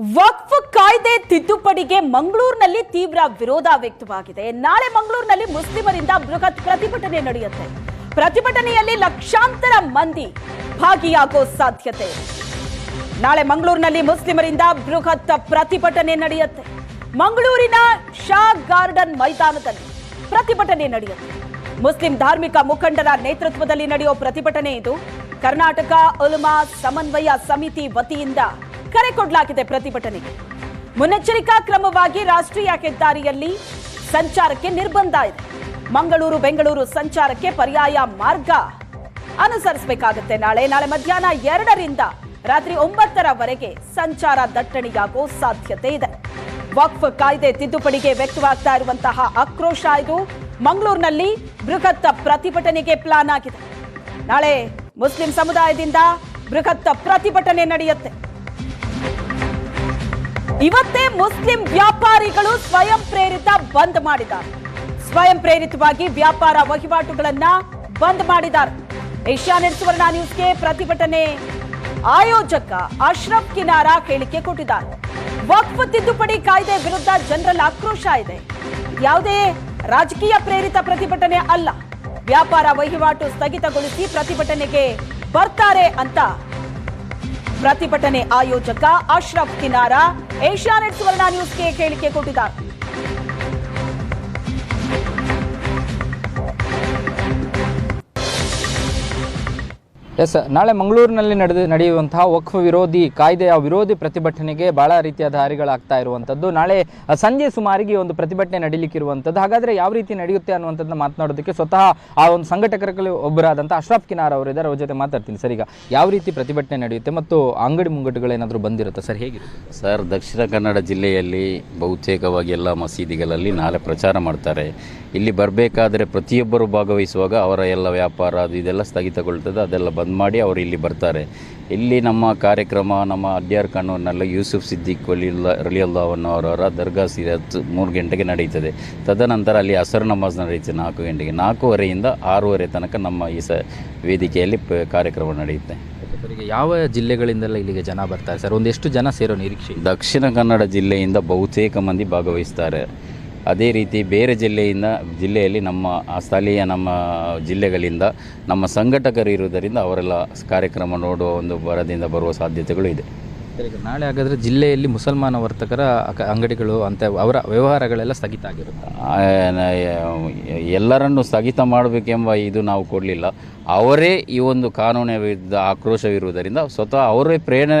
ವಕ್ಫ್ ಕಾಯ್ದೆ ತಿದ್ದುಪಡಿಗೆ ಮಂಗಳೂರಿನಲ್ಲಿ ತೀವ್ರ ವಿರೋಧ ವ್ಯಕ್ತವಾಗಿದೆ. ನಾಳೆ ಮಂಗಳೂರಿನಲ್ಲಿ ಮುಸ್ಲಿಮರಿಂದ ಬೃಹತ್ ಪ್ರತಿಭಟನೆ ನಡೆಯುತ್ತೆ. ಪ್ರತಿಭಟನೆಯಲ್ಲಿ ಲಕ್ಷಾಂತರ ಮಂದಿ ಭಾಗಿಯಾಗೋ ಸಾಧ್ಯತೆ. ನಾಳೆ ಮಂಗಳೂರಿನಲ್ಲಿ ಮುಸ್ಲಿಮರಿಂದ ಬೃಹತ್ ಪ್ರತಿಭಟನೆ ನಡೆಯುತ್ತೆ. ಮಂಗಳೂರಿನ ಶಾ ಗಾರ್ಡನ್ ಮೈದಾನದಲ್ಲಿ ಪ್ರತಿಭಟನೆ ನಡೆಯುತ್ತೆ. ಮುಸ್ಲಿಂ ಧಾರ್ಮಿಕ ಮುಖಂಡರ ನೇತೃತ್ವದಲ್ಲಿ ನಡೆಯೋ ಪ್ರತಿಭಟನೆ ಇದು. ಕರ್ನಾಟಕ ಉಲ್ಮಾ ಸಮನ್ವಯ ಸಮಿತಿ ವತಿಯಿಂದ ಕರೆ ಕೊಡಲಾಗಿದೆ ಪ್ರತಿಭಟನೆಗೆ ಮುನ್ನೆಚ್ಚರಿಕಾ ಕ್ರಮವಾಗಿ ರಾಷ್ಟ್ರೀಯ ಹೆದ್ದಾರಿಯಲ್ಲಿ ಸಂಚಾರಕ್ಕೆ ನಿರ್ಬಂಧ ಇದೆ. ಮಂಗಳೂರು, ಬೆಂಗಳೂರು ಸಂಚಾರಕ್ಕೆ ಪರ್ಯಾಯ ಮಾರ್ಗ ಅನುಸರಿಸಬೇಕಾಗುತ್ತೆ. ನಾಳೆ ನಾಳೆ ಮಧ್ಯಾಹ್ನ ಎರಡರಿಂದ ರಾತ್ರಿ ಒಂಬತ್ತರವರೆಗೆ ಸಂಚಾರ ದಟ್ಟಣೆಯಾಗೋ ಸಾಧ್ಯತೆ ಇದೆ. ವಕ್ಫ್ ಕಾಯ್ದೆ ತಿದ್ದುಪಡಿಗೆ ವ್ಯಕ್ತವಾಗ್ತಾ ಇರುವಂತಹ ಆಕ್ರೋಶ ಇದು ಮಂಗಳೂರಿನಲ್ಲಿ ಬೃಹತ್ ಪ್ರತಿಭಟನೆಗೆ ಪ್ಲಾನ್ ಆಗಿದೆ. ನಾಳೆ ಮುಸ್ಲಿಂ ಸಮುದಾಯದಿಂದ ಬೃಹತ್ ಪ್ರತಿಭಟನೆ ನಡೆಯುತ್ತೆ. ಇವತ್ತೇ ಮುಸ್ಲಿಂ ವ್ಯಾಪಾರಿಗಳು ಸ್ವಯಂ ಪ್ರೇರಿತ ಬಂದ್ ಮಾಡಿದ್ದಾರೆ. ಸ್ವಯಂ ಪ್ರೇರಿತವಾಗಿ ವ್ಯಾಪಾರ ವಹಿವಾಟುಗಳನ್ನ ಬಂದ್ ಮಾಡಿದ್ದಾರೆ. ಏಷ್ಯಾ ಸುವರ್ಣ ನ್ಯೂಸ್ಗೆ ಪ್ರತಿಭಟನೆ. ಆಯೋಜಕ ಅಶ್ರಫ್ ಕಿನಾರ ಹೇಳಿಕೆ ಕೊಟ್ಟಿದ್ದಾರೆ. ವಕ್ಫ್ ತಿದ್ದುಪಡಿ ಕಾಯ್ದೆ ವಿರುದ್ಧ ಜನರಲ್ಲಿ ಆಕ್ರೋಶ ಇದೆ. ಯಾವುದೇ ರಾಜಕೀಯ ಪ್ರೇರಿತ ಪ್ರತಿಭಟನೆ ಅಲ್ಲ. ವ್ಯಾಪಾರ ವಹಿವಾಟು ಸ್ಥಗಿತಗೊಳಿಸಿ ಪ್ರತಿಭಟನೆಗೆ ಬರ್ತಾರೆ ಅಂತ ಪ್ರತಿಭಟನೆ ಆಯೋಜಕ ಅಶ್ರಫ್ ಕಿನಾರ ಏಷ್ಯಾನೆಟ್ ಸುವರ್ಣ ನ್ಯೂಸ್ಗೆ ಹೇಳಿಕೆ ಕೊಟ್ಟಿದ್ದಾರೆ. ಎಸ್, ನಾಳೆ ಮಂಗಳೂರಿನಲ್ಲಿ ನಡೆದು ನಡೆಯುವಂತಹ ವಕ್ಫ್ ವಿರೋಧಿ ಕಾಯ್ದೆಯ ವಿರೋಧಿ ಪ್ರತಿಭಟನೆಗೆ ಬಹಳ ರೀತಿಯ ದಾರಿಗಳಾಗ್ತಾ ಇರುವಂಥದ್ದು. ನಾಳೆ ಸಂಜೆ ಸುಮಾರಿಗೆ ಒಂದು ಪ್ರತಿಭಟನೆ ನಡೀಲಿಕ್ಕಿರುವಂಥದ್ದು. ಹಾಗಾದರೆ ಯಾವ ರೀತಿ ನಡೆಯುತ್ತೆ ಅನ್ನುವಂಥದ್ದನ್ನ ಮಾತನಾಡೋದಕ್ಕೆ ಸ್ವತಃ ಆ ಒಂದು ಸಂಘಟಕರಲ್ಲಿ ಒಬ್ಬರಾದಂಥ ಅಶ್ರಫ್ ಕಿನಾರ್ ಅವರಿದ್ದಾರೆ ಅವ್ರ ಜೊತೆ ಮಾತಾಡ್ತೀನಿ ಸರ್. ಈಗ ಯಾವ ರೀತಿ ಪ್ರತಿಭಟನೆ ನಡೆಯುತ್ತೆ ಮತ್ತು ಅಂಗಡಿ ಮುಂಗಟ್ಟುಗಳೇನಾದರೂ ಬಂದಿರುತ್ತೆ ಸರ್? ಹೇಗಿರುತ್ತೆ ಸರ್, ದಕ್ಷಿಣ ಕನ್ನಡ ಜಿಲ್ಲೆಯಲ್ಲಿ ಬಹುತೇಕವಾಗಿ ಎಲ್ಲ ಮಸೀದಿಗಳಲ್ಲಿ ನಾಳೆ ಪ್ರಚಾರ ಮಾಡ್ತಾರೆ. ಇಲ್ಲಿ ಬರಬೇಕಾದ್ರೆ ಪ್ರತಿಯೊಬ್ಬರು ಭಾಗವಹಿಸುವಾಗ ಅವರ ಎಲ್ಲ ವ್ಯಾಪಾರ ಅದು ಇದೆಲ್ಲ ಸ್ಥಗಿತಗೊಳ್ತದೆ. ಅದೆಲ್ಲ ಬಂದ್ ಮಾಡಿ ಅವರು ಇಲ್ಲಿ ಬರ್ತಾರೆ. ಇಲ್ಲಿ ನಮ್ಮ ಕಾರ್ಯಕ್ರಮ ನಮ್ಮ ಅಡ್ಯಾರ್ ಕಣ್ಣೂರಿನಲ್ಲಿ ಯೂಸುಫ್ ಸಿದ್ದಿಕ್ ವಲಿಯುಲ್ಲಾ ರಲಿಯಲ್ಲಾವನ್ನು ಅವರವರ ದರ್ಗಾ ಸಿರತ್ ಮೂರು ಗಂಟೆಗೆ ನಡೆಯುತ್ತದೆ. ತದನಂತರ ಅಲ್ಲಿ ಅಸರ್ ನಮಾಜ್ ನಡೆಯುತ್ತೆ ನಾಲ್ಕು ಗಂಟೆಗೆ. ನಾಲ್ಕೂವರೆಯಿಂದ ಆರೂವರೆ ತನಕ ನಮ್ಮ ಈ ಸ ವೇದಿಕೆಯಲ್ಲಿ ಪ ಕಾರ್ಯಕ್ರಮ ನಡೆಯುತ್ತೆ. ಈಗ ಯಾವ ಜಿಲ್ಲೆಗಳಿಂದೆಲ್ಲ ಇಲ್ಲಿಗೆ ಜನ ಬರ್ತಾರೆ? ಸರ್ ಒಂದೆಷ್ಟು ಜನ ಸೇರೋ ನಿರೀಕ್ಷೆ? ದಕ್ಷಿಣ ಕನ್ನಡ ಜಿಲ್ಲೆಯಿಂದ ಬಹುತೇಕ ಮಂದಿ ಭಾಗವಹಿಸ್ತಾರೆ. ಅದೇ ರೀತಿ ಬೇರೆ ಜಿಲ್ಲೆಯಿಂದ ಜಿಲ್ಲೆಯಲ್ಲಿ ನಮ್ಮ ಆ ಸ್ಥಳೀಯ ನಮ್ಮ ಜಿಲ್ಲೆಗಳಿಂದ ನಮ್ಮ ಸಂಘಟಕರು ಇರುವುದರಿಂದ ಅವರೆಲ್ಲ ಕಾರ್ಯಕ್ರಮ ನೋಡುವ ಒಂದು ಬರದಿಂದ ಬರುವ ಸಾಧ್ಯತೆಗಳು ಇದೆ. ನಾಳೆ ಹಾಗಾದರೆ ಜಿಲ್ಲೆಯಲ್ಲಿ ಮುಸಲ್ಮಾನ ವರ್ತಕರ ಅಂಗಡಿಗಳು ಅಂತ ಅವರ ವ್ಯವಹಾರಗಳೆಲ್ಲ ಸ್ಥಗಿತ ಆಗಿರುತ್ತೆ? ಎಲ್ಲರನ್ನು ಸ್ಥಗಿತ ಮಾಡಬೇಕೆಂಬ ಇದು ನಾವು ಕೊಡಲಿಲ್ಲ. ಅವರೇ ಈ ಒಂದು ಕಾನೂನಿನ ವಿರುದ್ಧ ಆಕ್ರೋಶವಿರುವುದರಿಂದ ಸ್ವತಃ ಅವರೇ ಪ್ರೇರಣೆ